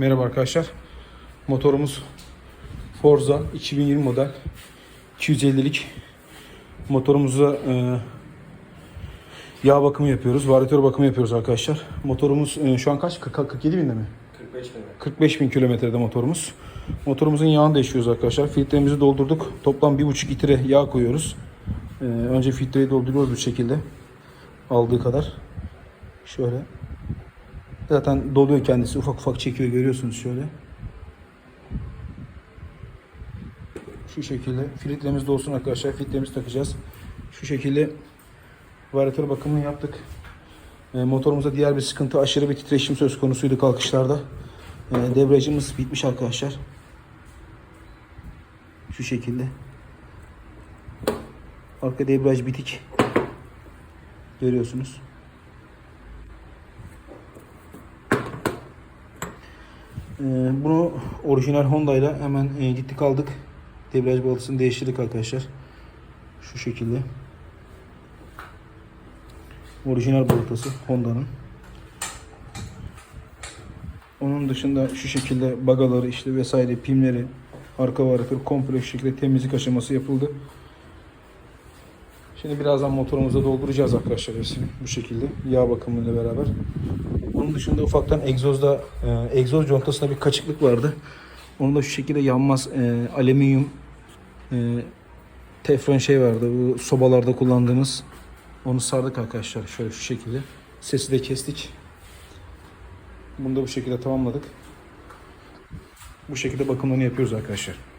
Merhaba arkadaşlar. Motorumuz Forza 2020 model 250'lik motorumuza e, yağ bakımı yapıyoruz. Varyatör bakımı yapıyoruz arkadaşlar. Motorumuz e, şu an kaç? 40, 47 binde mi? 45 lira. 45 bin kilometrede motorumuz. Motorumuzun yağını değişiyoruz arkadaşlar. Filtremizi doldurduk. Toplam 1,5 litre yağ koyuyoruz. Ee, önce filtreyi dolduruyoruz bu şekilde. Aldığı kadar. Şöyle. Zaten doluyor kendisi. Ufak ufak çekiyor görüyorsunuz şöyle. Şu şekilde. Filtremiz dolsun arkadaşlar. Filtremizi takacağız. Şu şekilde varyatör bakımını yaptık. E, motorumuzda diğer bir sıkıntı aşırı bir titreşim söz konusuydu kalkışlarda. E, debriyajımız bitmiş arkadaşlar. Şu şekilde. Arka debriyaj bitik. Görüyorsunuz. Bunu orijinal Honda ile hemen e, gittik aldık. Debriyaj baltasını değiştirdik arkadaşlar. Şu şekilde. Orijinal balatası Honda'nın. Onun dışında şu şekilde bagaları işte vesaire pimleri arka varatör komple şekilde temizlik aşaması yapıldı. Şimdi birazdan motorumuza dolduracağız arkadaşlar hepsini bu şekilde yağ bakımıyla beraber. Onun dışında ufaktan egzozda e, egzoz contasında bir kaçıklık vardı. Onu da şu şekilde yanmaz e, alüminyum e, teflon şey vardı. Bu sobalarda kullandığımız onu sardık arkadaşlar şöyle şu şekilde. Sesi de kestik. Bunu da bu şekilde tamamladık. Bu şekilde bakımlarını yapıyoruz arkadaşlar.